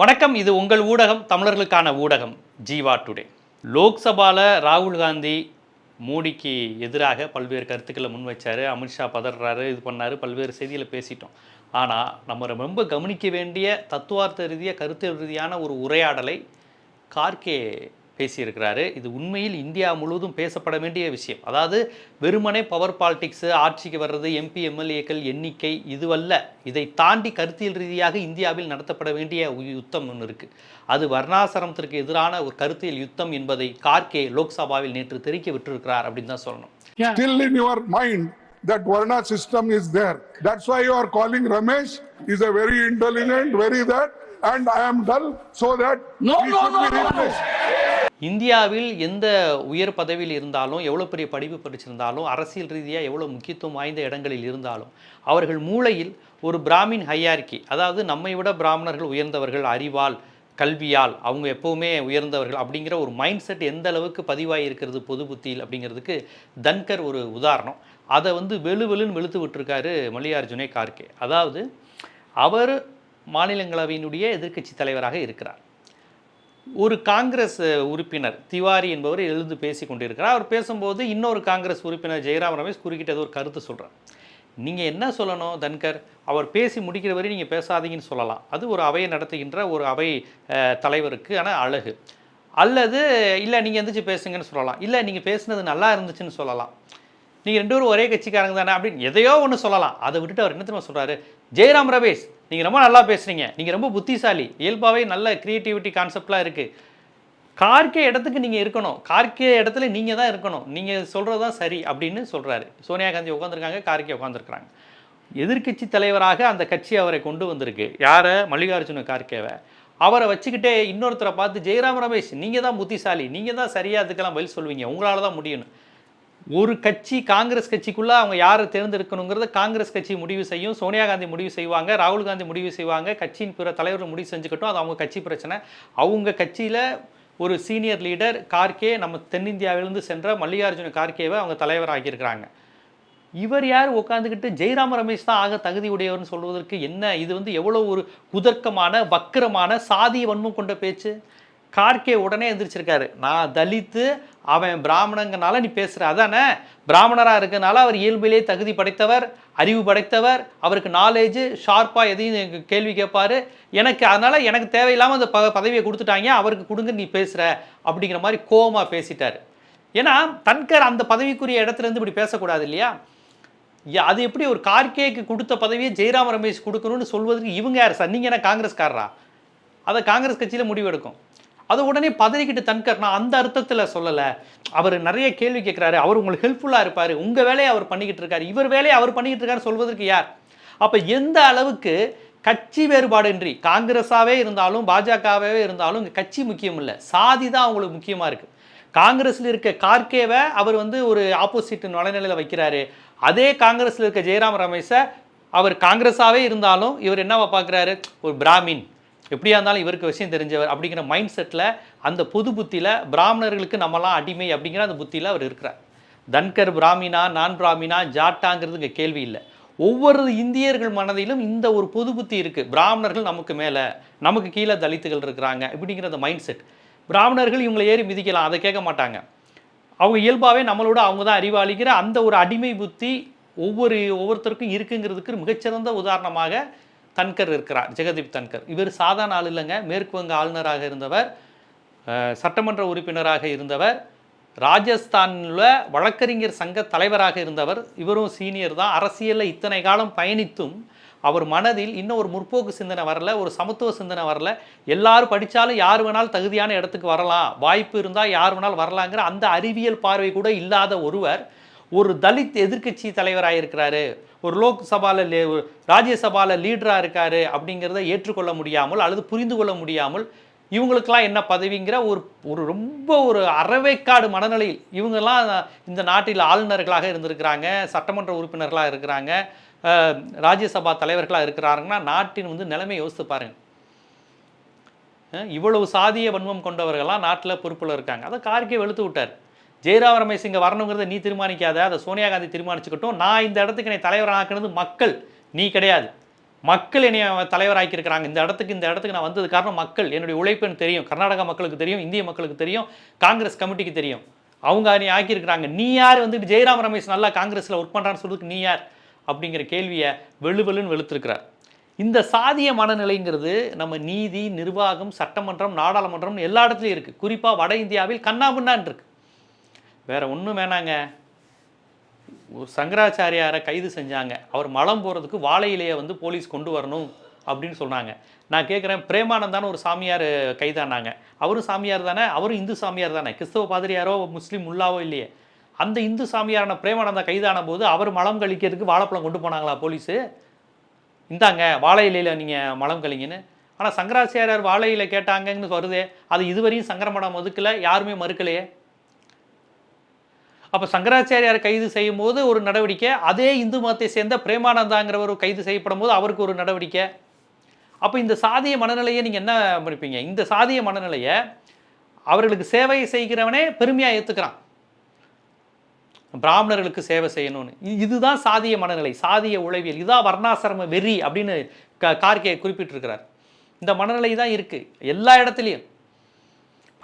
வணக்கம் இது உங்கள் ஊடகம் தமிழர்களுக்கான ஊடகம் ஜீவா டுடே. லோக்சபாவில் ராகுல் காந்தி மோடிக்கு எதிராக பல்வேறு கருத்துக்களை முன்வைச்சார் அமித்ஷா பதறாரு இது பண்ணாரு பல்வேறு செய்திகளை பேசிட்டோம். ஆனால் நம்ம ரொம்ப கவனிக்க வேண்டிய தத்துவார்த்த ரீதியாக கருத்து ரீதியான ஒரு உரையாடலை கார்கே பேசியிருக்கிறாரு. இது உண்மையில் இந்தியா முழுவதும் பேசப்பட வேண்டிய விஷயம். அதாவது வெறுமனே பவர் பாலிடிக்ஸு ஆட்சிக்கு வர்றது எம்பி எம்எல்ஏக்கள் எண்ணிக்கை இதுவல்ல. இதை தாண்டி கருத்தியல் ரீதியாக இந்தியாவில் நடத்தப்பட வேண்டிய யுத்தம் ஒன்று இருக்குது அது வர்ணாசிரமத்திற்கு எதிரான ஒரு கருத்தியல் யுத்தம் என்பதை கார்கே லோக்சபாவில் நேற்று தெரிவிக்க விட்டிருக்கிறார் அப்படின்னு தான் சொல்லணும். Still in your mind that Varna system is there. That's why you are calling Ramesh. He's a very intelligent, very that, and I am dull, so that No, he no, should no, be no, no. இந்தியாவில் எந்த உயர் பதவியில் இருந்தாலும் எவ்வளோ பெரிய படிப்பு படிச்சிருந்தாலும் அரசியல் ரீதியாக எவ்வளோ முக்கியத்துவம் வாய்ந்த இடங்களில் இருந்தாலும் அவர்கள் மூளையில் ஒரு பிராமின் ஹையார்கி அதாவது நம்மை விட பிராமணர்கள் உயர்ந்தவர்கள் அறிவால் கல்வியால் அவங்க எப்போவுமே உயர்ந்தவர்கள் அப்படிங்கிற ஒரு மைண்ட் செட் எந்த அளவுக்கு பதிவாகி இருக்கிறது பொது புத்தியில் அப்படிங்கிறதுக்கு தன்கர் ஒரு உதாரணம். அதை வந்து வெளு வெளுன்னு வெளுத்து விட்டுருக்காரு மல்லிகார்ஜுனே கார்கே. அதாவது அவர் மாநிலங்களவையினுடைய எதிர்க்கட்சி தலைவராக இருக்கிறார். ஒரு காங்கிரஸ் உறுப்பினர் திவாரி என்பவர் எழுந்து பேசி கொண்டிருக்கிறார். அவர் பேசும்போது இன்னொரு காங்கிரஸ் உறுப்பினர் ஜெயராம் ரமேஷ் குறுக்கிட்டது ஒரு கருத்து சொல்கிறார் நீங்கள் என்ன சொல்லணும் தன்கர்? அவர் பேசி முடிக்கிற வரை நீங்கள் பேசாதீங்கன்னு சொல்லலாம். அது ஒரு அவையை நடத்துகின்ற ஒரு அவை தலைவருக்கு ஆனால் அழகு. அல்லது இல்லை நீங்கள் எந்திரிச்சு பேசுங்கன்னு சொல்லலாம். இல்லை நீங்கள் பேசுனது நல்லா இருந்துச்சுன்னு சொல்லலாம். நீங்கள் ரெண்டு பேரும் ஒரே கட்சிக்காரங்க தானே அப்படின்னு எதையோ ஒன்று சொல்லலாம். அதை விட்டுட்டு அவர் என்ன தெரியுமா சொல்கிறாரு ஜெயராம் ரமேஷ் நீங்கள் ரொம்ப நல்லா பேசுகிறீங்க நீங்கள் ரொம்ப புத்திசாலி. இயல்பாகவே நல்ல க்ரியேட்டிவிட்டி கான்செப்ட்லாம் இருக்குது கார்கே இடத்துக்கு நீங்கள் இருக்கணும். கார்கே இடத்துல நீங்கள் தான் இருக்கணும். நீங்கள் சொல்கிறது தான் சரி அப்படின்னு சொல்கிறாரு சோனியா காந்தி உட்காந்துருக்காங்க கார்கே உட்காந்துருக்குறாங்க எதிர்க்கட்சி தலைவராக அந்த கட்சி அவரை கொண்டு வந்திருக்கு. யாரை? மல்லிகார்ஜுன கார்கேவை அவரை வச்சுக்கிட்டே இன்னொருத்தரை பார்த்து ஜெயராம் ரமேஷ் நீங்கள் தான் புத்திசாலி. நீங்கள் தான் சரியாக அதுக்கெல்லாம் பதில் சொல்வீங்க. உங்களால் தான் முடியும்னு. ஒரு கட்சி காங்கிரஸ் கட்சிக்குள்ள அவங்க யாரை தேர்ந்தெடுக்கணுங்கிறத காங்கிரஸ் கட்சி முடிவு செய்யும் சோனியா காந்தி முடிவு செய்வாங்க ராகுல் காந்தி முடிவு செய்வாங்க கட்சியின் பிற தலைவர்கள் முடிவு செஞ்சுக்கட்டும் அது அவங்க கட்சி பிரச்சனை. அவங்க கட்சியில் ஒரு சீனியர் லீடர் கார்கே நம்ம தென்னிந்தியாவிலிருந்து சென்ற மல்லிகார்ஜுன கார்கேவை அவங்க தலைவராகியிருக்கிறாங்க இவர் யார்? உட்காந்துக்கிட்டு ஜெயராம ரமேஷ் தான் ஆக தகுதி உடையவர்னு சொல்வதற்கு என்ன? இது வந்து எவ்வளோ ஒரு குதர்க்கமான வக்கிரமான சாதிய வன்மம் கொண்ட பேச்சு? கார்கே உடனே எந்திரிச்சிருக்காரு. நான் தலித்து அவன் பிராமணங்கனால நீ பேசுகிற அதானே? பிராமணராக இருக்கனால அவர் இயல்பிலே தகுதி படைத்தவர் அறிவு படைத்தவர் அவருக்கு நாலேஜு ஷார்ப்பாக எதையும் எங்கள் கேள்வி கேட்பார். எனக்கு அதனால் எனக்கு தேவையில்லாமல் அந்த ப பதவியை கொடுத்துட்டாங்க அவருக்கு கொடுங்க நீ பேசுகிற அப்படிங்கிற மாதிரி கோபமாக பேசிட்டார். ஏன்னா தன்கர் அந்த பதவிக்குரிய இடத்துலேருந்து இப்படி பேசக்கூடாது இல்லையா? அது எப்படி ஒரு கார்கேக்கு கொடுத்த பதவியை ஜெயராம் ரமேஷ் கொடுக்கணும்னு சொல்வதற்கு இவங்க யார் சார்? நீங்கள் என்ன காங்கிரஸ்காரரா? அதை காங்கிரஸ் கட்சியில் முடிவெடுக்கும். அது உடனே பதறிக்கிட்டு தன்கர் நான் அந்த அர்த்தத்தில் சொல்லலை. அவர் நிறைய கேள்வி கேட்குறாரு அவர் உங்களுக்கு ஹெல்ப்ஃபுல்லாக இருப்பார். உங்கள் வேலையை அவர் பண்ணிக்கிட்டு இருக்காரு. இவர் வேலையை அவர் பண்ணிக்கிட்டு இருக்காரு சொல்வதற்கு யார்? அப்போ எந்த அளவுக்கு கட்சி வேறுபாடின்றி காங்கிரஸாகவே இருந்தாலும் பாஜகவே இருந்தாலும் இங்கே கட்சி முக்கியம் இல்லை. சாதி தான் அவங்களுக்கு முக்கியமாக இருக்குது காங்கிரஸில் இருக்க கார்கேவை அவர் வந்து ஒரு ஆப்போசிட் நுழைநிலையில் வைக்கிறாரு. அதே காங்கிரஸில் இருக்க ஜெயராம் ரமேஷை அவர் காங்கிரஸாகவே இருந்தாலும் இவர் என்னவா பார்க்குறாரு ஒரு பிராமின். எப்படியா இருந்தாலும் இவருக்கு விஷயம் தெரிஞ்சவர் அப்படிங்கிற மைண்ட் செட்டில் அந்த பொது புத்தியில் பிராமணர்களுக்கு நம்மலாம் அடிமை அப்படிங்கிற அந்த புத்தியில் அவர் இருக்கிறார். தன்கர் பிராமினா நான் பிராமினா ஜாட்டாங்கிறது இங்கே கேள்வி இல்லை. ஒவ்வொரு இந்தியர்கள் மனதிலும் இந்த ஒரு பொது புத்தி இருக்குது பிராமணர்கள் நமக்கு மேலே நமக்கு கீழே தலித்துகள் இருக்கிறாங்க இப்படிங்கிற அந்த மைண்ட் செட் பிராமணர்கள் இவங்களை ஏறி மிதிக்கலாம் அதை கேட்க மாட்டாங்க. அவங்க இயல்பாகவே நம்மளோட அவங்க தான் அறிவாளிக்கிற அந்த ஒரு அடிமை புத்தி ஒவ்வொரு ஒவ்வொருத்தருக்கும் இருக்குங்கிறதுக்கு மிகச்சிறந்த உதாரணமாக தன்கர் இருக்கிறார் ஜெகதீப் தன்கர். இவர் சாதாரண ஆள் இல்லைங்க மேற்கு வங்க ஆளுநராக இருந்தவர் சட்டமன்ற உறுப்பினராக இருந்தவர் ராஜஸ்தானில் வழக்கறிஞர் சங்க தலைவராக இருந்தவர். இவரும் சீனியர் தான். அரசியலில் இத்தனை காலம் பயணித்தும் அவர் மனதில் இன்னும் ஒரு முற்போக்கு சிந்தனை வரல ஒரு சமத்துவ சிந்தனை வரல. எல்லாரும் படித்தாலும் யார் வேணாலும் தகுதியான இடத்துக்கு வரலாம். வாய்ப்பு இருந்தால் யார் வேணாலும் வரலாங்கிற அந்த அறிவியல் பார்வை கூட இல்லாத ஒருவர் ஒரு தலித் எதிர்க்கட்சி தலைவராக இருக்கிறாரு. ஒரு லோக்சபாவில் ராஜ்யசபாவில் லீடராக இருக்காரு அப்படிங்கிறத ஏற்றுக்கொள்ள முடியாமல் அல்லது புரிந்து கொள்ள முடியாமல் இவங்களுக்கெல்லாம் என்ன பதவிங்கிற ஒரு ஒரு ரொம்ப ஒரு அறவைக்காடு மனநிலையில் இவங்கெல்லாம் இந்த நாட்டில் ஆளுநர்களாக இருந்திருக்கிறாங்க சட்டமன்ற உறுப்பினர்களாக இருக்கிறாங்க ராஜ்யசபா தலைவர்களாக இருக்கிறாருங்கன்னா நாட்டின் வந்து நிலைமை யோசித்து பாருங்க. இவ்வளவு சாதிய வன்மம் கொண்டவர்கள்லாம் நாட்டில் பொறுப்பில் இருக்காங்க. அதை கார்கே வெளுத்து விட்டார். ஜெயராம் ரமேஷ் இங்கே வரணுங்கிறத நீ தீர்மானிக்காத அதை சோனியா காந்தி தீர்மானிச்சுக்கட்டும். நான் இந்த இடத்துக்கு என்னை தலைவராக்குனது மக்கள் நீ கிடையாது. மக்கள் என்னைய தலைவராக்கியிருக்கிறாங்க. இந்த இடத்துக்கு இந்த இடத்துக்கு நான் வந்தது காரணம் மக்கள். என்னுடைய உழைப்புன்னு தெரியும். கர்நாடகா மக்களுக்கு தெரியும் இந்திய மக்களுக்கு தெரியும் காங்கிரஸ் கமிட்டிக்கு தெரியும். அவங்க நீ ஆக்கியிருக்கிறாங்க. நீ யார் வந்துட்டு ஜெயராம் ரமேஷ் நல்லா காங்கிரஸில் ஒர்க் பண்ணுறான்னு சொல்றதுக்கு நீ யார்? அப்படிங்கிற கேள்வியை வெளுவெளுன்னு வெளுத்திருக்கிறார். இந்த சாதிய மனநிலைங்கிறது நம்ம நீதி நிர்வாகம் சட்டமன்றம் நாடாளுமன்றம் எல்லா இடத்துலையும் இருக்குது குறிப்பாக வட இந்தியாவில் கண்ணாபின்னான் இருக்குது வேறு ஒன்றும் வேணாங்க. சங்கராச்சாரியாரை கைது செஞ்சாங்க. அவர் மலம் போகிறதுக்கு வாழை இலையை வந்து போலீஸ் கொண்டு வரணும் அப்படின்னு சொன்னாங்க. நான் கேட்குறேன் பிரேமானந்தான ஒரு சாமியார் கைதானாங்க. அவரும் சாமியார் தானே? அவரும் இந்து சாமியார் தானே? கிறிஸ்தவ பாதிரியாரோ முஸ்லீம் உள்ளாவோ இல்லையே. அந்த இந்து சாமியாரான பிரேமானந்தா கைதான போது அவர் மலம் கழிக்கிறதுக்கு வாழைப்பழம் கொண்டு போனாங்களா போலீஸு? இந்தாங்க வாழை இலையில் நீங்கள் மலம் கழிங்கன்னு. ஆனால் சங்கராச்சாரியார் வாழை இலை கேட்டாங்கன்னு வருதே. அது இதுவரையும் சங்கரமடம் ஒதுக்கலை யாருமே மறுக்கலையே. அப்போ சங்கராச்சாரியார் கைது செய்யும் போது ஒரு நடவடிக்கை அதே இந்து மதத்தை சேர்ந்த பிரேமானந்தாங்கிறவர் கைது செய்யப்படும் போது அவருக்கு ஒரு நடவடிக்கை. அப்போ இந்த சாதிய மனநிலையை நீங்கள் என்ன பண்ணிப்பீங்க இந்த சாதிய மனநிலையை அவர்களுக்கு சேவை செய்கிறவனே பெருமையாக ஏற்றுக்கிறான் பிராமணர்களுக்கு சேவை செய்யணும்னு. இதுதான் சாதிய மனநிலை சாதிய உளவியல். இதுதான் வர்ணாசிரம வெறி அப்படின்னு க கார்கே குறிப்பிட்டிருக்கிறார். இந்த மனநிலை தான் இருக்குது எல்லா இடத்துலையும்.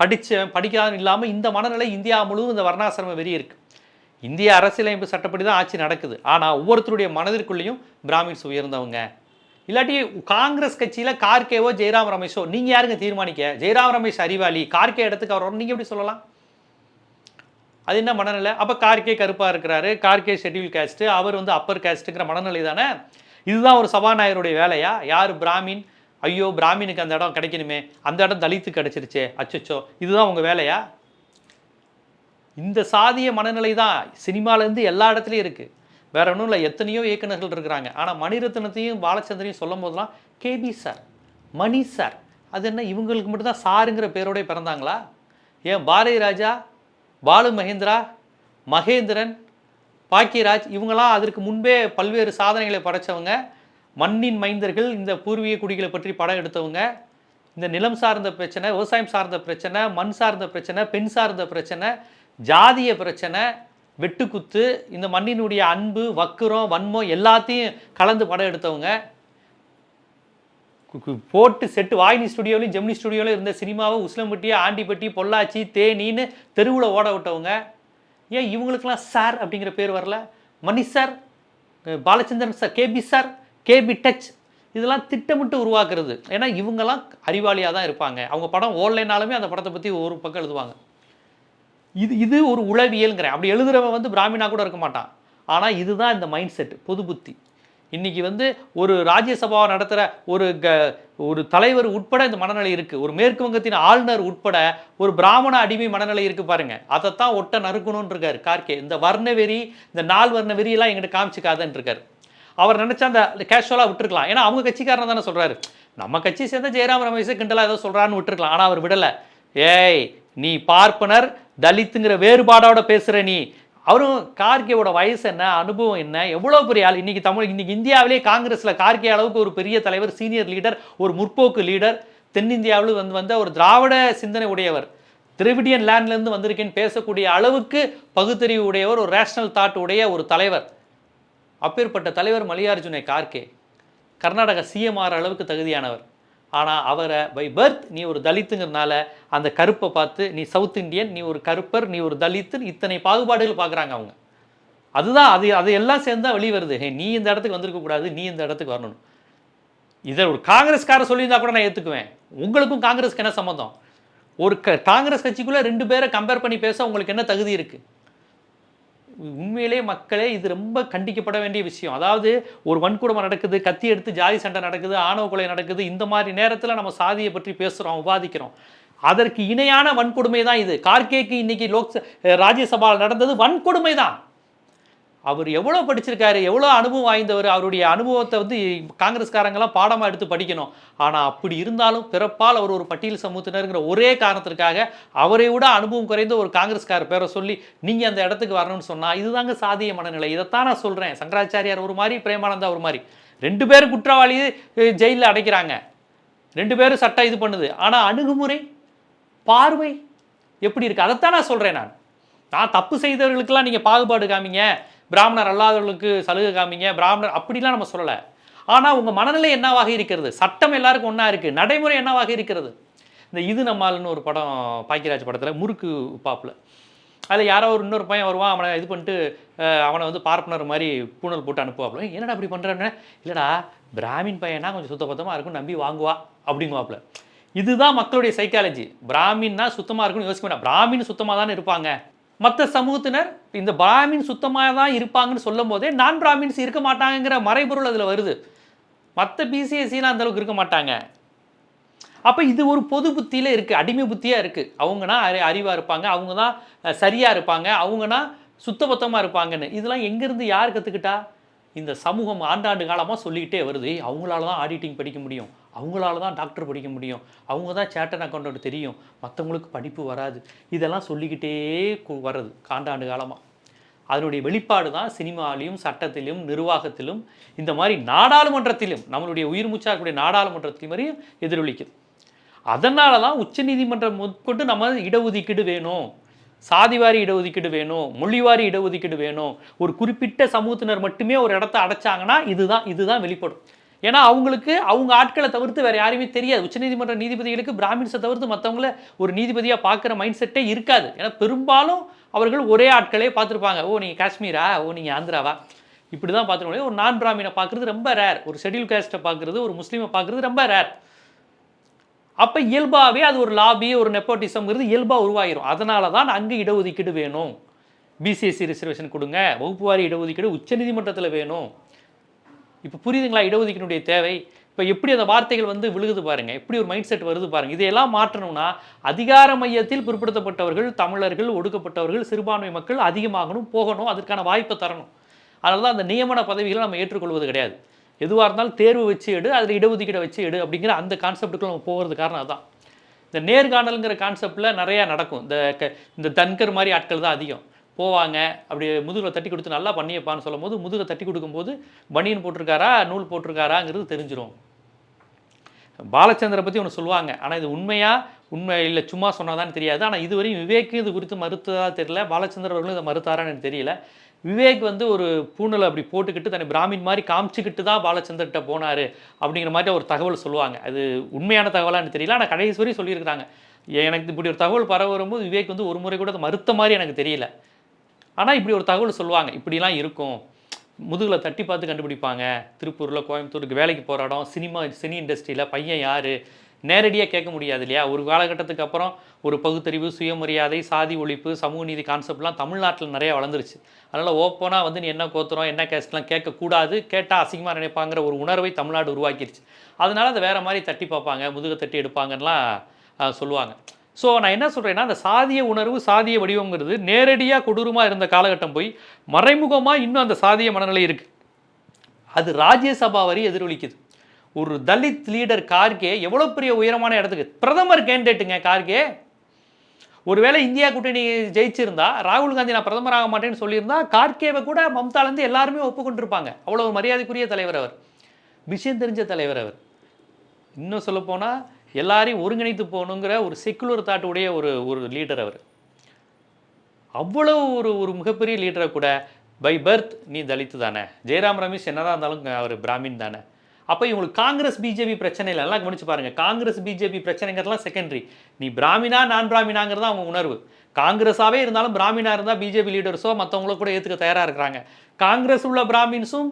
படித்த படிக்காத இல்லாமல் இந்த மனநிலை இந்தியா முழுவதும் இந்த வர்ணாசிரம வெறி இருக்குது இந்திய அரசியலமைப்பு சட்டப்படி தான் ஆட்சி நடக்குது. ஆனால் ஒவ்வொருத்தருடைய மனதிற்குள்ளேயும் பிராமின்ஸ் உயர்ந்தவங்க. இல்லாட்டி காங்கிரஸ் கட்சியில் கார்கேவோ ஜெயராம் ரமேஷோ நீங்கள் யாருங்க தீர்மானிக்க? ஜெயராம் ரமேஷ் அறிவாளி கார்கே இடத்துக்கு அவர் நீங்கள் எப்படி சொல்லலாம்? அது என்ன மனநிலை? அப்போ கார்கே கருப்பாக இருக்கிறாரு. கார்கே ஷெட்யூல் கேஸ்ட்டு அவர் வந்து அப்பர் கேஸ்ட்டுங்கிற மனநிலை தானே இதுதான் ஒரு சபாநாயகருடைய வேலையா? யார் பிராமின்? ஐயோ பிராமினுக்கு அந்த இடம் கிடைக்கணுமே. அந்த இடம் தலித்து கிடைச்சிருச்சே. அச்சச்சோ இதுதான் உங்கள் வேலையா? இந்த சாதிய மனநிலை தான் சினிமாலேருந்து எல்லா இடத்துலையும் இருக்குது வேற ஒன்றும் இல்லை எத்தனையோ இயக்குநர்கள் இருக்கிறாங்க. ஆனால் மணிரத்னத்தையும் பாலச்சந்திரையும் சொல்லும் போதெல்லாம் கேபி சார் மணி சார் அது என்ன இவங்களுக்கு மட்டும்தான் சாருங்கிற பேரோட பிறந்தாங்களா? ஏன் பாரதி ராஜா பாலு மகேந்திரா மகேந்திரன் பாக்கியராஜ் இவங்களாம் அதற்கு முன்பே பல்வேறு சாதனைகளை படைச்சவங்க. மண்ணின் மைந்தர்கள் இந்த பூர்வீக குடிகளை பற்றி படம் எடுத்தவங்க. இந்த நிலம் சார்ந்த பிரச்சனை விவசாயம் சார்ந்த பிரச்சனை மண் சார்ந்த பிரச்சனை பெண் சார்ந்த பிரச்சனை ஜாதிய பிரச்சனை வெட்டுக்குத்து இந்த மண்ணினுடைய அன்பு வக்குரம் வன்மம் எல்லாத்தையும் கலந்து படம் எடுத்தவங்க. போட்டு செட்டு வாயினி ஸ்டுடியோலையும் ஜெமினி ஸ்டுடியோலையும் இருந்த சினிமாவை உஸ்லம்பட்டி ஆண்டிப்பட்டி பொள்ளாச்சி தேனின்னு தெருவில் ஓட விட்டவங்க. ஏன் இவங்களுக்கெல்லாம் சார் அப்படிங்கிற பேர் வரல? Mani sir Balachandran sir KB sir KB touch இதெல்லாம் திட்டமிட்டு உருவாக்குறது. ஏன்னா இவங்கெல்லாம் அறிவாளியாக தான் இருப்பாங்க. அவங்க படம் ஓடலைனாலுமே அந்த படத்தை பற்றி ஒரு பக்கம் எழுதுவாங்க. இது இது ஒரு உளவியல்ங்கிறேன் அப்படி எழுதுகிறவன் வந்து பிராமினா கூட இருக்க மாட்டான். ஆனால் இதுதான் இந்த மைண்ட் செட் பொது புத்தி. இன்னைக்கு வந்து ஒரு ராஜ்யசபாவை நடத்துகிற ஒரு க ஒரு தலைவர் உட்பட இந்த மனநிலை இருக்குது ஒரு மேற்கு வங்கத்தின் ஆளுநர் உட்பட ஒரு பிராமண அடிமை மனநிலை இருக்குது பாருங்கள் அதைத்தான் ஒட்ட நறுக்கணும்னு இருக்காரு கார்கே. இந்த வர்ண வெறி இந்த நால் வர்ண வெறியெல்லாம் எங்கிட்ட காமிச்சிக்காதன்னு அவர் நினைச்சா அந்த கேஷுவலாக விட்டுருக்கலாம். ஏன்னா அவங்க கட்சிக்காரன் தானே சொல்கிறாரு நம்ம கட்சி சேர்ந்த ஜெயராம் ரமேஷ் கிண்டலா ஏதோ சொல்கிறான்னு விட்டுருக்கலாம். ஆனால் அவர் விடலை. ஏய் நீ பார்ப்பனர் தலித்துங்கிற வேறுபாடோட பேசுகிற நீ. அவரும் கார்கேவோட வயசு என்ன அனுபவம் என்ன எவ்வளோ பெரிய ஆள்? இன்றைக்கி தமிழ் இன்றைக்கி இந்தியாவிலே காங்கிரஸில் கார்கே அளவுக்கு ஒரு பெரிய தலைவர் சீனியர் லீடர் ஒரு முற்போக்கு லீடர் தென்னிந்தியாவில் வந்து வந்த ஒரு திராவிட சிந்தனை உடையவர் திரிவிடியன் லேண்ட்லேருந்து வந்திருக்கேன்னு பேசக்கூடிய அளவுக்கு பகுத்தறிவு உடையவர் ஒரு ரேஷனல் தாட் உடைய ஒரு தலைவர். அப்பேற்பட்ட தலைவர் மல்லிகார்ஜுன கார்கே கர்நாடக சிஎம் ஆகிற அளவுக்கு தகுதியானவர். ஆனால் அவரை பை பர்த் நீ ஒரு தலித்துங்கிறனால அந்த கருப்பை பார்த்து நீ சவுத் இந்தியன் நீ ஒரு கருப்பர் நீ ஒரு தலித்துன்னு இத்தனை பாகுபாடுகள் பார்க்குறாங்க அவங்க. அதுதான் அது அதையெல்லாம் சேர்ந்தால் சேர்ந்து தான் வெளியே வருது. ஹே நீ இந்த இடத்துக்கு வந்திருக்க கூடாது நீ இந்த இடத்துக்கு வரணும். இதை ஒரு காங்கிரஸ்காரர் சொல்லியிருந்தா கூட நான் ஏற்றுக்குவேன் உங்களுக்கும் காங்கிரஸ்க்கு என்ன சம்மந்தம்? ஒரு க காங்கிரஸ் கட்சிக்குள்ளே ரெண்டு பேரை கம்பேர் பண்ணி பேச உங்களுக்கு என்ன தகுதி இருக்குது உண்மையிலே மக்களே இது ரொம்ப கண்டிக்கப்பட வேண்டிய விஷயம். அதாவது ஒரு வன்கொடுமை நடக்குது கத்தி எடுத்து ஜாதி சண்டை நடக்குது ஆணவ கொலை நடக்குது இந்த மாதிரி நேரத்தில் நம்ம சாதியை பற்றி பேசுகிறோம் விவாதிக்கிறோம். அதற்கு இணையான வன்கொடுமை தான் இது. கார்கேக்கு இன்னைக்கு லோக் ராஜ்யசபாவில் நடந்தது வன்கொடுமை தான் அவர் எவ்வளோ படிச்சிருக்காரு எவ்வளோ அனுபவம் வாய்ந்தவர் அவருடைய அனுபவத்தை வந்து காங்கிரஸ்காரங்கெல்லாம் பாடமாக எடுத்து படிக்கணும். ஆனால் அப்படி இருந்தாலும் பிறப்பால் அவர் ஒரு பட்டியல் சமூகத்தினருங்கிற ஒரே காரணத்திற்காக அவரை விட அனுபவம் குறைந்த ஒரு காங்கிரஸ்கார பேரை சொல்லி நீங்கள் அந்த இடத்துக்கு வரணும்னு சொன்னால் இதுதாங்க சாதிய மனநிலை. இதைத்தான் நான் சொல்கிறேன் சங்கராச்சாரியார் ஒரு மாதிரி பிரேமானந்தா ஒரு மாதிரி. ரெண்டு பேரும் குற்றவாளி ஜெயிலில் அடைக்கிறாங்க. ரெண்டு பேரும் சட்டம் இது பண்ணுது. ஆனால் அணுகுமுறை பார்வை எப்படி இருக்குது அதைத்தான் நான் சொல்கிறேன் நான். நான் தப்பு செய்தவர்களுக்கெல்லாம் நீங்கள் பாகுபாடு காமிங்க. பிராமணர் அல்லாதவர்களுக்கு சலுகை காமிங்க. பிராமணர் அப்படிலாம் நம்ம சொல்லலை. ஆனால் உங்கள் மனநிலை என்னவாக இருக்கிறது? சட்டம் எல்லாருக்கும் ஒன்றா இருக்குது நடைமுறை என்னவாக இருக்கிறது? இந்த இது நம்மால்னு ஒரு படம் பாக்கியராஜ் படத்தில் முறுக்கு பாப்பில் அதில் யாரோ ஒரு இன்னொரு பையன் வருவான் அவனை இது பண்ணிட்டு அவனை வந்து பார்ப்பனர் மாதிரி பூணல் போட்டு அனுப்புவாப்புல. என்னடா அப்படி பண்ணுறான்னு இல்லைடா பிராமின் பையனா கொஞ்சம் சுத்தபத்தமாக இருக்கும் நம்பி வாங்குவா அப்படிங்குவாப்புல. இதுதான் மக்களுடைய சைக்காலஜி பிராமின்னா சுத்தமாக இருக்கும்னு யோசிக்க வேண்டாம். பிராமின் சுத்தமாக தானே இருப்பாங்க. மற்ற சமூகத்தினர் இந்த பிராமின் சுத்தமாக தான் இருப்பாங்கன்னு சொல்லும் போதே நான் பிராமின்ஸ் இருக்க மாட்டாங்கங்கிற மறைபொருள் அதில் வருது. மற்ற பிசிஎஸ்சிலாம் அந்தளவுக்கு இருக்க மாட்டாங்க. அப்போ இது ஒரு பொது புத்தியில் இருக்குது அடிமை புத்தியாக இருக்குது அவங்கன்னா அறி அறிவாக இருப்பாங்க அவங்க தான் சரியாக இருப்பாங்க அவங்கன்னா சுத்தபத்தமாக இருப்பாங்கன்னு. இதெல்லாம் எங்கேருந்து யார் கற்றுக்கிட்டா இந்த சமூகம் ஆண்டாண்டு காலமாக சொல்லிக்கிட்டே வருது. அவங்களால தான் ஆடிட்டிங் படிக்க முடியும். அவங்களால தான் டாக்டர் படிக்க முடியும். அவங்க தான் சேட்டன் அக்கௌண்ட் தெரியும். மற்றவங்களுக்கு படிப்பு வராது. இதெல்லாம் சொல்லிக்கிட்டே வர்றது ஆண்டாண்டு காலமாக அதனுடைய வெளிப்பாடு தான் சினிமாலையும் சட்டத்திலும் நிர்வாகத்திலும் இந்த மாதிரி நாடாளுமன்றத்திலும் நம்மளுடைய உயிர் மூச்சா இருக்கக்கூடிய நாடாளுமன்றத்திலும் வரையும் எதிரொலிக்குது. அதனால தான் உச்சநீதிமன்றம் முதற்கொண்டு நம்ம இடஒதுக்கீடு வேணும். சாதிவாரி இடஒதுக்கீடு வேணும் மொழிவாரி இடஒதுக்கீடு வேணும் ஒரு குறிப்பிட்ட சமூகத்தினர் மட்டுமே ஒரு இடத்த அடைச்சாங்கன்னா இதுதான் இதுதான் வெளிப்படும். ஏன்னா அவங்களுக்கு அவங்க ஆட்களை தவிர்த்து வேற யாருமே தெரியாது. உச்சநீதிமன்ற நீதிபதிகளுக்கு பிராமின்ஸை தவிர்த்து மற்றவங்கள ஒரு நீதிபதியாக பார்க்குற மைண்ட் செட்டே இருக்காது. ஏன்னா பெரும்பாலும் அவர்கள் ஒரே ஆட்களே பார்த்துருப்பாங்க. ஓ நீங்கள் காஷ்மீரா? ஓ நீங்கள் ஆந்திராவா? இப்படி தான் பார்த்துருக்கோம் ஒரு நான் பிராமினை பார்க்குறது ரொம்ப ரேர் ஒரு ஷெடியூல் காஸ்ட்டை பார்க்குறது ஒரு முஸ்லீமை பார்க்குறது ரொம்ப ரேர் அப்போ இயல்பாகவே அது ஒரு லாபி ஒரு நெப்போட்டிசம்ங்கிறது இயல்பாக உருவாயிரும். அதனால தான் அங்கே இடஒதுக்கீடு வேணும். பிசிஎஸ்சி ரிசர்வேஷன் கொடுங்க. வகுப்பு வாரி இடஒதுக்கீடு உச்சநீதிமன்றத்தில் வேணும். இப்போ புரியுதுங்களா? இடஒதுக்கீடுடைய தேவை. இப்போ எப்படி அந்த வார்த்தைகள் வந்து விழுகுது பாருங்கள் எப்படி ஒரு மைண்ட் செட் வருது பாருங்கள் இதையெல்லாம் மாற்றணும்னா அதிகார மையத்தில் பிற்படுத்தப்பட்டவர்கள் தமிழர்கள் ஒடுக்கப்பட்டவர்கள் சிறுபான்மை மக்கள் அதிகமாகணும் போகணும் அதற்கான வாய்ப்பை தரணும். அதனால தான் அந்த நியமன பதவிகளை நம்ம ஏற்றுக்கொள்வது கிடையாது. எதுவாக இருந்தாலும் தேர்வு வச்சு எடு அதில் இடஒதுக்கீடை வச்சு எடு அப்படிங்கிற அந்த கான்செப்டுக்குள்ள நம்ம போகிறது காரணம் அதான். இந்த நேர்காணலுங்கிற கான்செப்டில் நிறையா நடக்கும். இந்த க இந்த தன்கர் மாதிரி ஆட்கள் தான் அதிகம். போவாங்க அப்படி முதுகில் தட்டி கொடுத்து நல்லா பண்ணியப்பான்னு சொல்லும் போது முதுகை தட்டி கொடுக்கும்போது பனியன் போட்டிருக்காரா நூல் போட்டிருக்காராங்கிறது தெரிஞ்சிடும் பாலச்சந்திர பற்றி ஒன்று சொல்லுவாங்க. ஆனால் இது உண்மையாக உண்மை இல்லை சும்மா சொன்னாதான் தெரியாது. ஆனால் இதுவரையும் விவேக்கு இது குறித்து மறுத்ததாக தெரியல. பாலச்சந்திர அவர்களும் இதை மறுத்தாரான்னு எனக்கு தெரியல. விவேக் வந்து ஒரு பூணலை அப்படி போட்டுக்கிட்டு தன்னை பிராமின் மாதிரி காமிச்சிக்கிட்டு தான் பாலச்சந்தர்கிட்ட போனார் அப்படிங்கிற மாதிரி ஒரு தகவல் சொல்லுவாங்க. அது உண்மையான தகவலான்னு தெரியல. ஆனால் கடைசி வரையும் சொல்லியிருக்கிறாங்க. எனக்கு இப்படி ஒரு தகவல் பரவ வரும்போது விவேக் வந்து ஒரு முறை கூட அதை மறுத்த மாதிரி எனக்கு தெரியல. ஆனால் இப்படி ஒரு தகவல் சொல்லுவாங்க. இப்படிலாம் இருக்கும். முதுகில் தட்டி பார்த்து கண்டுபிடிப்பாங்க. திருப்பூரில் கோயம்புத்தூருக்கு வேலைக்கு போகிற இடம் சினிமா சினி இண்டஸ்ட்ரியில் பையன் யார்? நேரடியாக கேட்க முடியாது இல்லையா? ஒரு காலகட்டத்துக்கு அப்புறம் ஒரு பகுத்தறிவு சுயமரியாதை சாதி ஒழிப்பு சமூக நீதி கான்செப்ட்லாம் தமிழ்நாட்டில் நிறையா வளர்ந்துருச்சு. அதனால் ஓப்பனாக வந்து நீ என்ன கோத்துறோம் என்ன கேஸ்ட்லாம் கேட்கக்கூடாது கேட்டால் அசிங்கமாக நினைப்பாங்கிற ஒரு உணர்வை தமிழ்நாடு உருவாக்கிருச்சு. அதனால் அதை வேறு மாதிரி தட்டி பார்ப்பாங்க முதுகை தட்டி எடுப்பாங்கலாம் சொல்லுவாங்க. ஸோ நான் என்ன சொல்கிறேன்னா அந்த சாதிய உணர்வு சாதிய வடிவங்கிறது நேரடியாக கொடூரமாக இருந்த காலகட்டம் போய் மறைமுகமாக இன்னும் அந்த சாதிய மனநிலை இருக்குது அது ராஜ்யசபா வரை எதிரொலிக்குது. ஒரு தலித் லீடர் கார்கே எவ்வளோ பெரிய உயரமான இடத்துக்கு? பிரதமர் கேண்டிடேட்டுங்க கார்கே ஒருவேளை இந்தியா கூட்டணி ஜெயிச்சிருந்தா ராகுல் காந்தி நான் பிரதமர் ஆக மாட்டேன்னு சொல்லியிருந்தா கார்கேவை கூட மம்தாலேருந்து எல்லாருமே ஒப்புக்கொண்டிருப்பாங்க. அவ்வளோ மரியாதைக்குரிய தலைவர் அவர். விஷயம் தெரிஞ்ச தலைவர் அவர். இன்னும் சொல்லப்போனால் எல்லாரையும் ஒருங்கிணைத்து போகணுங்கிற ஒரு செக்குலர் தாட் உடைய ஒரு ஒரு லீடர் அவர். அவ்வளவு ஒரு ஒரு மிகப்பெரிய லீடரை கூட பை பர்த் நீ தலித்து தானே. ஜெயராம் ரமேஷ் என்னதான் இருந்தாலும் அவர் பிராமின் தானே. அப்போ இவங்களுக்கு காங்கிரஸ் பிஜேபி பிரச்சனை இல்லை எல்லாம் கவனிச்சு பாருங்க. காங்கிரஸ் பிஜேபி பிரச்சனைங்கிறதுலாம் செகண்டரி நீ பிராமினா நான் பிராமினாங்கிறது தான் அவங்க உணர்வு. காங்கிரஸாவே இருந்தாலும் பிராமினா இருந்தால் பிஜேபி லீடர்ஸோ மற்றவங்களோ கூட ஏற்றுக்க தயாராக இருக்கிறாங்க. காங்கிரஸ் உள்ள பிராமின்ஸும்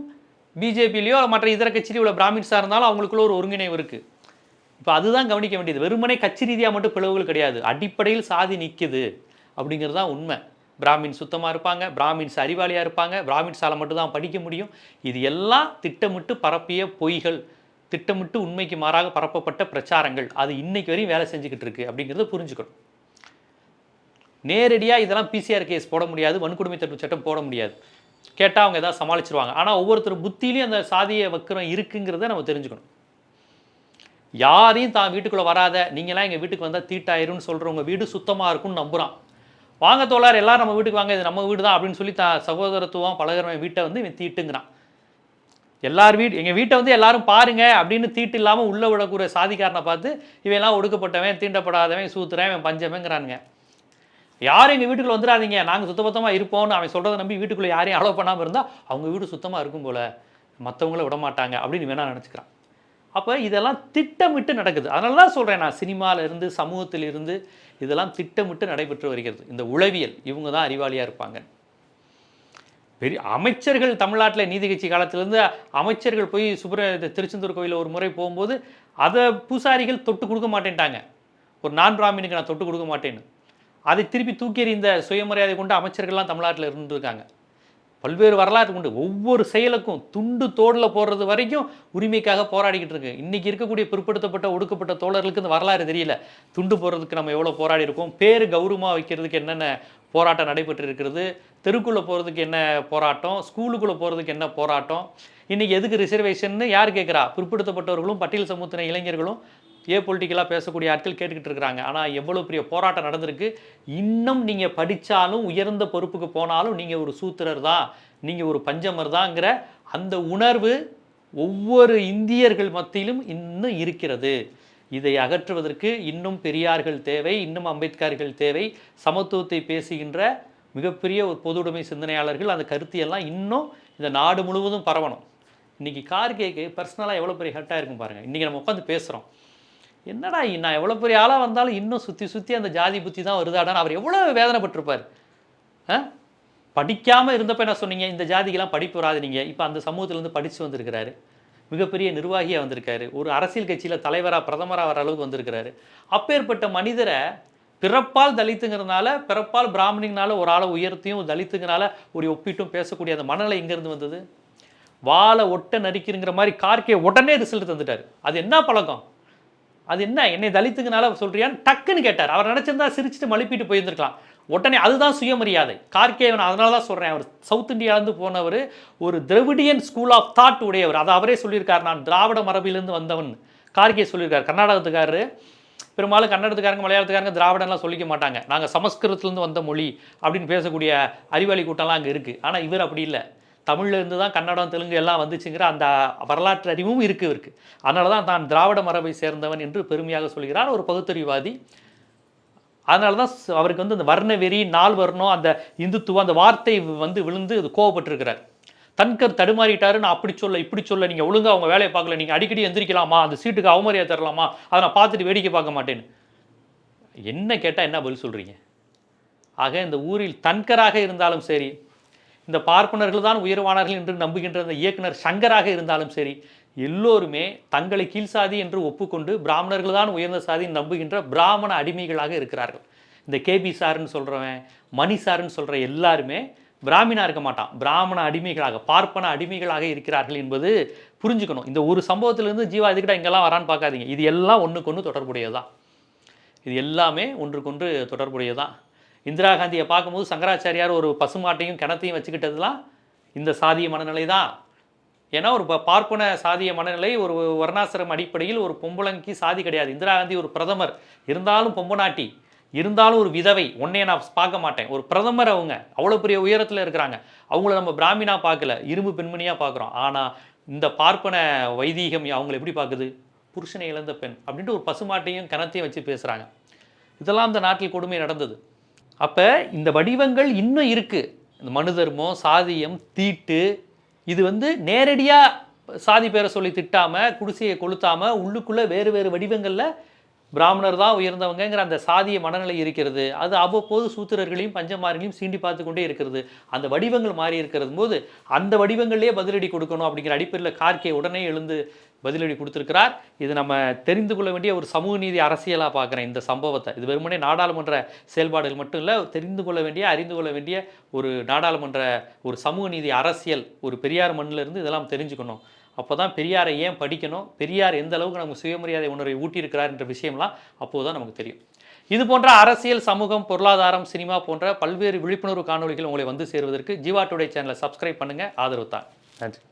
பிஜேபிலேயோ மற்ற இதர கட்சியிலையும் உள்ள பிராமின்ஸாக இருந்தாலும் அவங்களுக்குள்ள ஒரு ஒருங்கிணைவு இருக்குது இப்போ அதுதான் கவனிக்க வேண்டியது. வெறுமனே கட்சி ரீதியாக மட்டும் பிளவுகள் கிடையாது. அடிப்படையில் சாதி நிற்குது அப்படிங்கிறது தான் உண்மை. பிராமின் சுத்தமாக இருப்பாங்க பிராமின்ஸ் அறிவாளியாக இருப்பாங்க பிராமின்ஸால் மட்டும்தான் படிக்க முடியும். இது எல்லாம் திட்டமிட்டு பரப்பிய பொய்கள் திட்டமிட்டு உண்மைக்கு மாறாக பரப்பப்பட்ட பிரச்சாரங்கள். அது இன்னைக்கு வரையும் வேலை செஞ்சுக்கிட்டு இருக்கு அப்படிங்கிறத புரிஞ்சுக்கணும். நேரடியாக இதெல்லாம் பிசிஆர் கேஸ் போட முடியாது வன்கொடுமை தடுப்பு சட்டம் போட முடியாது. கேட்டால் அவங்க ஏதாவது சமாளிச்சிருவாங்க. ஆனால் ஒவ்வொருத்தர் புத்திலையும் அந்த சாதிய வக்கிரம் இருக்குங்கிறத நம்ம தெரிஞ்சுக்கணும். யாரையும் தான் வீட்டுக்குள்ளே வராத நீங்களாம் எங்கள் வீட்டுக்கு வந்தால் தீட்டாயிரும்னு சொல்கிறவங்க வீடு சுத்தமாக இருக்கும்னு நம்புகிறான் வாங்க தோழர் எல்லாரும் நம்ம வீட்டுக்கு வாங்க இது நம்ம வீடு தான் அப்படின்னு சொல்லி தான் சகோதரத்துவம் பழகிறவன் வீட்டை வந்து இவன் தீட்டுங்கிறான். எல்லார் வீடு எங்கள் வீட்டை வந்து எல்லாரும் பாருங்க அப்படின்னு தீட்டு இல்லாமல் உள்ளே விடக்கூடிய சாதிக்காரனை பார்த்து இவையெல்லாம் ஒடுக்கப்பட்டவன் தீண்டப்படாதவன் சூத்துறேன் இவன் பஞ்சமேங்கிறானுங்க. யாரும் எங்கள் வீட்டுக்குள்ள வந்துடாதீங்க. நாங்கள் சுத்தபத்தமாக இருப்போம்னு அவன் சொல்கிறத நம்பி வீட்டுக்குள்ளே யாரையும் அலோவ் பண்ணாமல் இருந்தால் அவங்க வீடு சுத்தமாக இருக்கும் போல். மற்றவங்கள விட மாட்டாங்க அப்படின்னு வேணா நினச்சிக்கிறான். அப்போ இதெல்லாம் திட்டமிட்டு நடக்குது. அதனால தான் சொல்கிறேன் நான் சினிமாவிலேருந்து இருந்து சமூகத்தில் இருந்து இதெல்லாம் திட்டமிட்டு நடைபெற்று வருகிறது. இந்த உளவியல் இவங்க தான் அறிவாளியாக இருப்பாங்க. பெரிய அமைச்சர்கள் தமிழ்நாட்டில் நீதி கட்சி காலத்திலேருந்து அமைச்சர்கள் போய் சுப்ர திருச்செந்தூர் கோயிலில் ஒரு முறை போகும்போது அதை பூசாரிகள் தொட்டு கொடுக்க மாட்டேன்ட்டாங்க. ஒரு நான் பிராமினுக்கு நான் தொட்டு கொடுக்க மாட்டேன்னு. அதை திருப்பி தூக்கி எறிந்த சுயமரியாதை கொண்டு அமைச்சர்கள்லாம் தமிழ்நாட்டில் இருந்திருக்காங்க. பல்வேறு வரலாறு உண்டு. ஒவ்வொரு செயலுக்கும் துண்டு தோடில் போடுறது வரைக்கும் உரிமைக்காக போராடிக்கிட்டு இருக்கு. இன்றைக்கி இருக்கக்கூடிய பிற்படுத்தப்பட்ட ஒடுக்கப்பட்ட தோழர்களுக்கு இந்த வரலாறு தெரியல. துண்டு போடுறதுக்கு நம்ம எவ்வளோ போராடி இருக்கோம்? பேர் கௌரவமாக வைக்கிறதுக்கு என்னென்ன போராட்டம் நடைபெற்று இருக்கிறது? தெருக்குள்ளே போகிறதுக்கு என்ன போராட்டம்? ஸ்கூலுக்குள்ளே போகிறதுக்கு என்ன போராட்டம்? இன்றைக்கி எதுக்கு ரிசர்வேஷன்னு யார் கேட்குறா? பிற்படுத்தப்பட்டவர்களும் பட்டியல் சமூகத்தின இளைஞர்களும் ஏ பொலிட்டிக்கலாக பேசக்கூடிய ஆட்கள் கேட்டுக்கிட்டு இருக்கிறாங்க. ஆனால் எவ்வளோ பெரிய போராட்டம் நடந்திருக்கு? இன்னும் நீங்கள் படித்தாலும் உயர்ந்த பொறுப்புக்கு போனாலும் நீங்கள் ஒரு சூத்திரர் தான். நீங்கள் ஒரு பஞ்சமர் தாங்கிற அந்த உணர்வு ஒவ்வொரு இந்தியர்கள் மத்தியிலும் இன்னும் இருக்கிறது. இதை அகற்றுவதற்கு இன்னும் பெரியார்கள் தேவை இன்னும் அம்பேத்கர்கள் தேவை. சமத்துவத்தை பேசுகின்ற மிகப்பெரிய ஒரு பொதுவுடைமை சிந்தனையாளர்கள் அந்த கருத்தியெல்லாம் இன்னும் இந்த நாடு முழுவதும் பரவணும். இன்னைக்கு கார்கேக்கு பர்சனலாக எவ்வளோ பெரிய ஹட்டாக இருக்கும் பாருங்கள் இன்றைக்கி நம்ம உட்காந்து பேசுகிறோம் என்னடா நான் எவ்வளோ பெரிய ஆளாக வந்தாலும் இன்னும் சுற்றி சுற்றி அந்த ஜாதி புத்தி தான் வருதாடான்னு அவர் எவ்வளோ வேதனைப்பட்டிருப்பார். ஆ? படிக்காமல் இருந்தப்ப என்ன சொன்னீங்க? இந்த ஜாதிக்கெல்லாம் படிப்பு வராது நீங்கள் இப்போ அந்த சமூகத்திலேருந்து படித்து வந்திருக்கிறாரு. மிகப்பெரிய நிர்வாகியாக வந்திருக்காரு. ஒரு அரசியல் கட்சியில் தலைவராக பிரதமராக வர அளவுக்கு வந்திருக்கிறாரு. அப்பேற்பட்ட மனிதரை பிறப்பால் தலித்துங்கிறதுனால பிறப்பால் பிராமணிங்கனால ஒரு ஆளை உயர்த்தியும் தலித்துங்கனால ஒரு ஒப்பிட்டும் பேசக்கூடிய அந்த மனநிலை எங்கேருந்து வந்தது? வாழை ஒட்ட நரிக்கிறங்கிற மாதிரி கார்கே உடனே ரிசல்ட் தந்துட்டார். அது என்ன பழக்கம்? அது என்ன? என்னை தலித்துக்குனால சொல்றியான்னு டக்குன்னு கேட்டார். அவர் நினச்சிருந்தா சிரிச்சுட்டு மழுப்பிட்டு போயிருந்திருக்கலாம். உடனே அதுதான் சுயமரியாதை. கார்கேவன் அதனால தான் சொல்கிறேன் அவர் சவுத் இந்தியாவிலேருந்து போனவர் ஒரு திராவிடியன் ஸ்கூல் ஆஃப் தாட் உடையவர். அதை அவரே சொல்லியிருக்கார். நான் திராவிட மரபிலிருந்து வந்தவன். கார்கே சொல்லியிருக்கார். கர்நாடகத்துக்காரரு பெரும்பாலும் கன்னடத்துக்காரங்க மலையாளத்துக்காரங்க திராவிடம்லாம் சொல்லிக்க மாட்டாங்க. நாங்கள் சமஸ்கிருதத்துலேருந்து வந்த மொழி அப்படின்னு பேசக்கூடிய அறிவாளி கூட்டம்லாம் அங்கே இருக்குது ஆனால் இவர் அப்படி இல்லை. தமிழ்லேருந்து தான் கன்னடம் தெலுங்கு எல்லாம் வந்துச்சுங்கிற அந்த வரலாற்று அறிவும் இருக்கு இருக்கு அதனால தான் தான் திராவிட மரபை சேர்ந்தவன் என்று பெருமையாக சொல்கிறார் ஒரு பகுத்தறிவாதி அதனால தான் ஸ்- அவருக்கு வந்து அந்த வர்ண வெறி நாள் வர்ணம் அந்த இந்துத்துவம் அந்த வார்த்தை வந்து விழுந்து அது கோவப்பட்டிருக்கிறார். தன்கர் தடுமாறிட்டாரு நான் அப்படி சொல்ல இப்படி சொல்ல நீங்கள் ஒழுங்காக அவங்க வேலையை பார்க்கல நீங்கள் அடிக்கடி எந்திரிக்கலாமா அந்த சீட்டுக்கு அவமரியாதை தரலாமா அதை நான் பார்த்துட்டு வேடிக்கை பார்க்க மாட்டேன்னு. என்ன கேட்டால் என்ன பதில் சொல்கிறீங்க ஆக இந்த ஊரில் தன்கராக இருந்தாலும் சரி இந்த பார்ப்பனர்கள் தான் உயர்வானார்கள் என்று நம்புகின்ற இந்த இயக்குனர் சங்கராக இருந்தாலும் சரி எல்லோருமே தங்களை கீழ் சாதி என்று ஒப்புக்கொண்டு பிராமணர்கள் தான் உயர்ந்த சாதி நம்புகின்ற பிராமண அடிமைகளாக இருக்கிறார்கள். இந்த கேபி சாருன்னு சொல்கிறவன் மணி சாருன்னு சொல்கிற எல்லாருமே பிராமினா இருக்க மாட்டான். பிராமண அடிமைகளாக பார்ப்பன அடிமைகளாக இருக்கிறார்கள் என்பது புரிஞ்சுக்கணும். இந்த ஒரு சம்பவத்திலிருந்து ஜீவா இதுக்கிட்ட இங்கெல்லாம் வரான்னு பார்க்காதீங்க. இது எல்லாம் ஒன்றுக்கு ஒன்று இது எல்லாமே ஒன்றுக்கொன்று தொடர்புடையதான் இந்திரா காந்தியை பார்க்கும்போது சங்கராச்சாரியார் ஒரு பசுமாட்டையும் கிணத்தையும் வச்சுக்கிட்டதுலாம் இந்த சாதிய மனநிலை தான் ஏன்னா ஒரு ப- பார்ப்பன சாதிய மனநிலை ஒரு வர்ணாசிரம் அடிப்படையில் ஒரு பொம்பளைக்கு சாதி கிடையாது. இந்திரா காந்தி ஒரு பிரதமர். இருந்தாலும் பொம்பனாட்டி இருந்தாலும் ஒரு விதவை உன்னைய நான் பார்க்க மாட்டேன். ஒரு பிரதமர் அவங்க. அவ்வளோ பெரிய உயரத்தில் இருக்கிறாங்க. அவங்கள நம்ம பிராமினா பார்க்கல. இரும்பு பெண்மணியாக பார்க்குறோம். ஆனால் இந்த பார்ப்பன வைதீகம் அவங்கள எப்படி பார்க்குது? புருஷனை இழந்த பெண் அப்படின்ட்டு ஒரு பசுமாட்டையும் கணத்தையும் வச்சு பேசுகிறாங்க இதெல்லாம் அந்த நாட்டில் கொடுமை நடந்தது. அப்போ இந்த வடிவங்கள் இன்னும் இருக்குது இந்த மனு தர்மம் சாதியம் தீட்டு இது வந்து நேரடியாக சாதி பேரை சொல்லி திட்டாமல் குடிசையை கொளுத்தாமல் உள்ளுக்குள்ளே வேறு வேறு வடிவங்களில் பிராமணர் தான் உயர்ந்தவங்கங்கிற அந்த சாதிய மனநிலை இருக்கிறது. அது அவ்வப்போது சூத்திரர்களையும் பஞ்சமார்களையும் சீண்டி பார்த்து கொண்டே இருக்கிறது. அந்த வடிவங்கள் மாறி இருக்கிறது போது அந்த வடிவங்கள்லேயே பதிலடி கொடுக்கணும் அப்படிங்கிற அடிப்படையில் கார்கே உடனே எழுந்து பதிலடி கொடுத்துருக்கிறார். இது நம்ம தெரிந்து கொள்ள வேண்டிய ஒரு சமூக நீதி அரசியலாக பார்க்குறேன் இந்த சம்பவத்தை. இது வெறுமனே நாடாளுமன்ற செயல்பாடுகள் மட்டும் இல்லை தெரிந்து கொள்ள வேண்டிய அறிந்து கொள்ள வேண்டிய ஒரு நாடாளுமன்ற ஒரு சமூக நீதி அரசியல் ஒரு பெரியார் மண்ணில் இருந்து இதெல்லாம் தெரிஞ்சுக்கணும். அப்போ தான் பெரியாரை ஏன் படிக்கணும்? பெரியார் எந்த அளவுக்கு நமக்கு சுயமரியாதை உணர்வை ஊட்டியிருக்கிறார் என்ற விஷயம்லாம் அப்போது தான் நமக்கு தெரியும். இது போன்ற அரசியல் சமூகம் பொருளாதாரம் சினிமா போன்ற பல்வேறு விழிப்புணர்வு காணொலிகள் உங்களை வந்து சேருவதற்கு ஜீவா டுடே சேனலை சப்ஸ்கிரைப் பண்ணுங்கள் ஆதரவு தான். நன்றி.